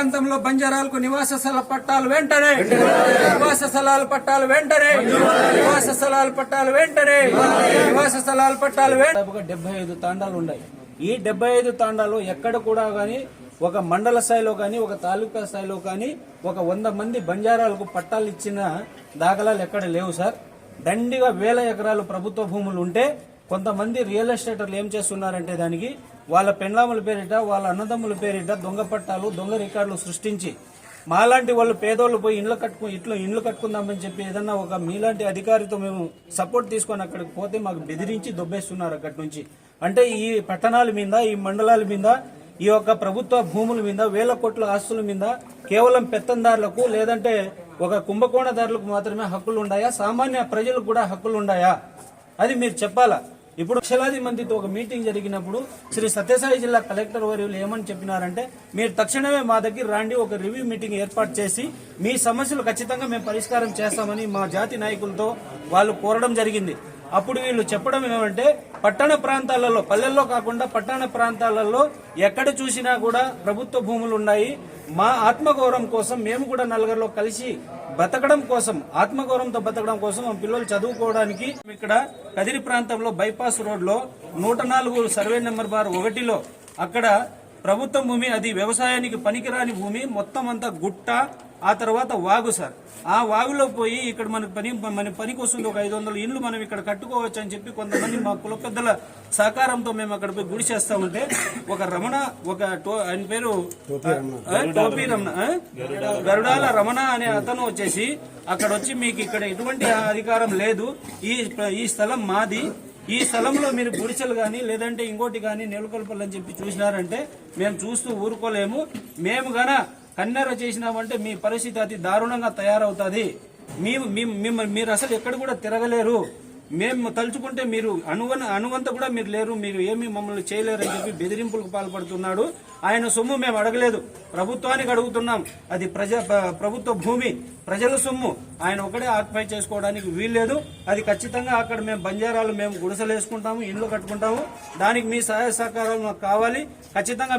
ప్రాంతంలో బంజారాలకు నివాస స్థల పట్టాలు వెంటనే. నివాస స్థలాల పట్టాలు వెంటనే. నివాస స్థలాల పట్టాలు వెంటనే. నివాస స్థలాల పట్టాలు వెంటనే డెబ్బై ఐదు తాండాలు ఉన్నాయి. ఈ డెబ్బై ఐదు తాండాలు ఎక్కడ కూడా కానీ ఒక మండల స్థాయిలో కానీ ఒక తాలూకా స్థాయిలో కానీ ఒక వంద మంది బంజారాలకు పట్టాలు ఇచ్చిన దాఖలాలు ఎక్కడ లేవు సార్. దండిగా వేల ఎకరాలు ప్రభుత్వ భూములు ఉంటే కొంతమంది రియల్ ఎస్టేటర్లు ఏం చేస్తున్నారంటే దానికి వాళ్ళ పెండ్లాముల పేరిట వాళ్ళ అన్నదమ్ముల పేరిట దొంగ పట్టాలు దొంగ రికార్డులు సృష్టించి మాలాంటి వాళ్ళు పేదోళ్ళు పోయి ఇండ్లు కట్టుకు ఇట్లా ఇండ్లు కట్టుకుందామని చెప్పి ఏదన్నా ఒక మీలాంటి అధికారితో మేము సపోర్ట్ తీసుకొని అక్కడికి పోతే మాకు బెదిరించి దొబ్బేస్తున్నారు అక్కడి నుంచి. అంటే ఈ పట్టణాల మీద ఈ మండలాల మీద ఈ యొక్క ప్రభుత్వ భూముల మీద వేల కోట్ల ఆస్తుల మీద కేవలం పెత్తందారులకు లేదంటే ఒక కుంభకోణదారులకు మాత్రమే హక్కులు ఉన్నాయా సామాన్య ప్రజలకు కూడా హక్కులు ఉన్నాయా అది మీరు చెప్పాలా? ఇప్పుడు లక్షలాది మందితో ఒక మీటింగ్ జరిగినప్పుడు శ్రీ సత్యసాయి జిల్లా కలెక్టర్ వర్యులు ఏమని చెప్పినారంటే మీరు తక్షణమే మా దగ్గర రాండి ఒక రివ్యూ మీటింగ్ ఏర్పాటు చేసి మీ సమస్యలు ఖచ్చితంగా మేము పరిష్కారం చేస్తామని మా జాతి నాయకులతో వాళ్ళు కోరడం జరిగింది. అప్పుడు వీళ్ళు చెప్పడం ఏమంటే పట్టణ ప్రాంతాలలో పల్లెల్లో కాకుండా పట్టణ ప్రాంతాలలో ఎక్కడ చూసినా కూడా ప్రభుత్వ భూములు ఉన్నాయి. మా ఆత్మగౌరవం కోసం మేము కూడా నలుగురిలో కలిసి బతకడం కోసం ఆత్మగౌరవంతో బతకడం కోసం మా పిల్లలు చదువుకోవడానికి ఇక్కడ కదిరి ప్రాంతంలో బైపాస్ రోడ్లో నూట నాలుగు సర్వే నెంబర్ బార్ ఒకటిలో అక్కడ ప్రభుత్వం భూమి అది వ్యవసాయానికి పనికిరాని భూమి మొత్తం అంతా గుట్ట ఆ తర్వాత వాగు సార్. ఆ వాగులో పోయి ఇక్కడ మనకు పని మన పనికి వస్తుంది ఒక ఐదు వందల ఇండ్లు మనం ఇక్కడ కట్టుకోవచ్చు అని చెప్పి కొంతమంది మా కుల పెద్దల సహకారంతో మేము అక్కడ పోయి గుడి చేస్తా ఉంటే ఒక రమణ ఒక టో- ఆయన పేరు టోపీ రమణ? గరుడాల రమణ అనే అతను వచ్చేసి అక్కడ వచ్చి మీకు ఇక్కడ ఎటువంటి అధికారం లేదు. ఈ ఈ స్థలం మాది. ఈ స్థలంలో మీరు గుడిసెలు కానీ లేదంటే ఇంకోటి కానీ నెలకొల్పాలని చెప్పి చూసినారంటే మేము చూస్తూ ఊరుకోలేము. మేము గన కన్నెర చేసినామంటే మీ పరిస్థితి అతి దారుణంగా తయారవుతుంది. మేము మిమ్మల్ని మీరు అసలు ఎక్కడ కూడా తిరగలేరు. మేము తలుచుకుంటే మీరు అనువన అనువంత కూడా మీరు లేరు. మీరు ఏమి మమ్మల్ని చేయలేరు అని చెప్పి బెదిరింపులకు పాల్పడుతున్నాడు. ఆయన సొమ్ము మేము అడగలేదు. ప్రభుత్వానికి అడుగుతున్నాం. అది ప్రజా ప్రభుత్వ భూమి ప్రజల సొమ్ము. ఆయన ఒకడే ఆక్యుపై చేసుకోవడానికి వీల్లేదు. అది ఖచ్చితంగా అక్కడ మేము బంజారాలు మేము గుడిసెలు వేసుకుంటాము ఇండ్లు కట్టుకుంటాము. దానికి మీ సహాయ సహకారాలు మాకు కావాలి. ఖచ్చితంగా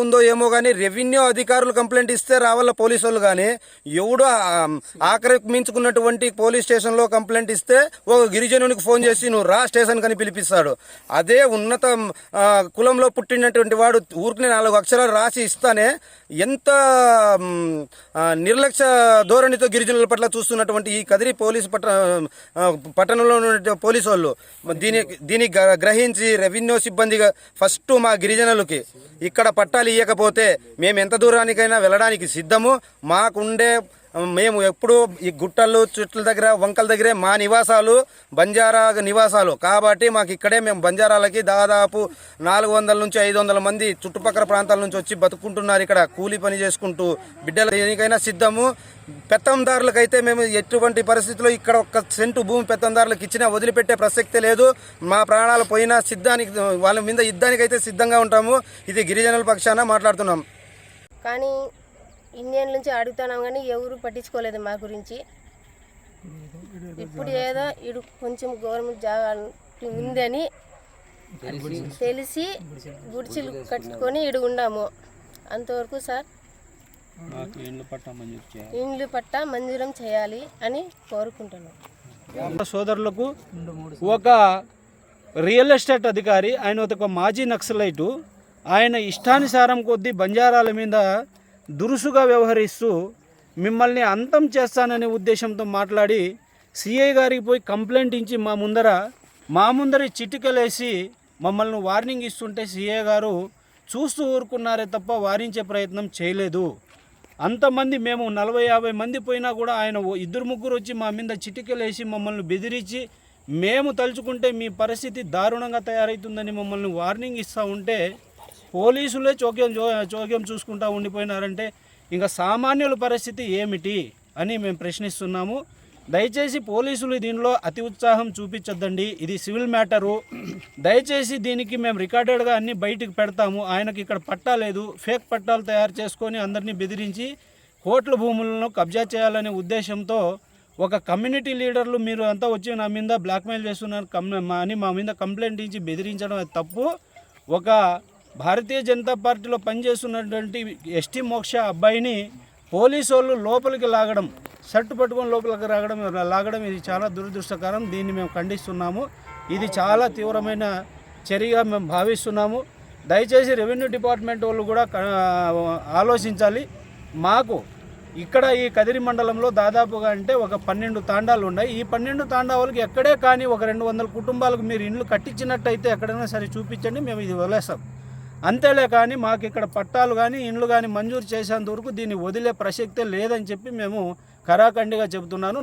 ఉందో ఏమో కానీ రెవెన్యూ అధికారులు కంప్లైంట్ ఇస్తే రావాల పోలీసు వాళ్ళు కానీ ఎవడు ఆక్రమించుకున్నటువంటి పోలీస్ స్టేషన్లో కంప్లైంట్ ఇస్తే ఒక గిరిజనునికి ఫోన్ చేసి నువ్వు రా స్టేషన్ కని పిలిపిస్తాడు. అదే ఉన్నత కులంలో పుట్టినటువంటి వాడు ఊరికి నాలుగు అక్షరాలు రాసి ఇస్తానే ఎంత నిర్లక్ష్య ధోరణితో గిరిజనుల పట్ల చూస్తున్నటువంటి ఈ కదిరి పోలీసు పట్ట పట్టణంలో ఉన్న పోలీసు వాళ్ళు దీని దీన్ని గ్రహించి రెవెన్యూ సిబ్బందిగా ఫస్ట్ మా గిరిజనులకి ఇక్కడ పట్టాలు ఇవ్వకపోతే మేము ఎంత దూరానికైనా వెళ్ళడానికి సిద్ధము? మాకుండే మేము ఎప్పుడు ఈ గుట్టలు చెట్ల దగ్గర వంకల దగ్గరే మా నివాసాలు బంజారా నివాసాలు. కాబట్టి మాకు ఇక్కడే మేము బంజారాలకి దాదాపు నాలుగు వందల నుంచి ఐదు వందల మంది చుట్టుపక్కల ప్రాంతాల నుంచి వచ్చి బతుకుంటున్నారు ఇక్కడ కూలీ పని చేసుకుంటూ. బిడ్డలు దేనికైనా సిద్ధము. పెత్తందారులకైతే మేము ఎటువంటి పరిస్థితుల్లో ఇక్కడ ఒక్క సెంటు భూమి పెత్తందారులకు ఇచ్చినా వదిలిపెట్టే ప్రసక్తే లేదు. మా ప్రాణాలు పోయినా సిద్ధానికి వాళ్ళ మీద యుద్ధానికైతే సిద్ధంగా ఉంటాము. ఇది గిరిజనుల పక్షాన మాట్లాడుతున్నాం. కానీ ఇన్నేళ్ళ నుంచి అడుగుతున్నాం కానీ ఎవరు పట్టించుకోలేదు మా గురించి. ఇప్పుడు ఏదో ఇడు కొంచెం గవర్నమెంట్ జాగా ఉందని తెలిసి గుడిసెలు కట్టుకొని ఇడు ఉన్నాము. అంతవరకు సార్ ఇండ్లు పట్ట మంజూరం చేయాలి. అని కోరుకుంటున్నాం. సోదరులకు ఒక రియల్ ఎస్టేట్ అధికారి ఆయన ఒక మాజీ నక్సలైటు. ఆయన ఇష్టానుసారం కొద్దీ బంజారాల మీద దురుసుగా వ్యవహరిస్తూ మిమ్మల్ని అంతం చేస్తాననే ఉద్దేశంతో మాట్లాడి సిఐ గారికి పోయి కంప్లైంట్ ఇచ్చి మా ముందర మా ముందర చిటికలేసి మమ్మల్ని వార్నింగ్ ఇస్తుంటే సిఐ గారు చూస్తూ ఊరుకున్నారే తప్ప వారించే ప్రయత్నం చేయలేదు. అంతమంది మేము నలభై యాభై మంది పోయినా కూడా ఆయన ఇద్దరు ముగ్గురు వచ్చి మా మీద చిటికలేసి మమ్మల్ని బెదిరించి మేము తలుచుకుంటే మీ పరిస్థితి దారుణంగా తయారవుతుందని మమ్మల్ని వార్నింగ్ ఇస్తూ ఉంటే పోలీసులే చోక్యం చోక్యం చూసుకుంటా ఉండిపోయినారంటే ఇంకా సామాన్యుల పరిస్థితి ఏమిటి అని మేము ప్రశ్నిస్తున్నాము. దయచేసి పోలీసులు దీనిలో అతి ఉత్సాహం చూపించొద్దండి. ఇది సివిల్ మ్యాటరు. దయచేసి దీనికి మేము రికార్డెడ్గా అన్ని బయటికి పెడతాము. ఆయనకి ఇక్కడ పట్టా లేదు. ఫేక్ పట్టాలు తయారు చేసుకొని అందరినీ బెదిరించి కోట్ల భూములను కబ్జా చేయాలనే ఉద్దేశంతో ఒక కమ్యూనిటీ లీడర్లు మీరు అంతా వచ్చి నా మీద బ్లాక్మెయిల్ చేస్తున్నారు. కమ్ అని మా మీద కంప్లైంట్ ఇచ్చి బెదిరించడం తప్పు. ఒక భారతీయ జనతా పార్టీలో పనిచేస్తున్నటువంటి ఎస్టీ మోక్ష అబ్బాయిని పోలీసు వాళ్ళు లోపలికి లాగడం షర్టు పట్టుకొని లోపలికి రాగడం లాగడం ఇది చాలా దురదృష్టకరం. దీన్ని మేము ఖండిస్తున్నాము. ఇది చాలా తీవ్రమైన చర్యగా మేము భావిస్తున్నాము. దయచేసి రెవెన్యూ డిపార్ట్మెంట్ వాళ్ళు కూడా ఆలోచించాలి. మాకు ఇక్కడ ఈ కదిరి మండలంలో దాదాపుగా అంటే ఒక పన్నెండు తాండాలు ఉన్నాయి. ఈ పన్నెండు తాండాలకు ఎక్కడే కానీ ఒక రెండు వందల కుటుంబాలకు మీరు ఇండ్లు కట్టించినట్టయితే ఎక్కడైనా సరే చూపించండి. మేము ఇది వదిలేస్తాం. అంతేలే కానీ మాకు ఇక్కడ పట్టాలు కానీ ఇండ్లు కానీ మంజూరు చేసేంత వరకు దీన్ని వదిలే ప్రసక్తే లేదని చెప్పి మేము కరాఖండిగా చెబుతున్నాను.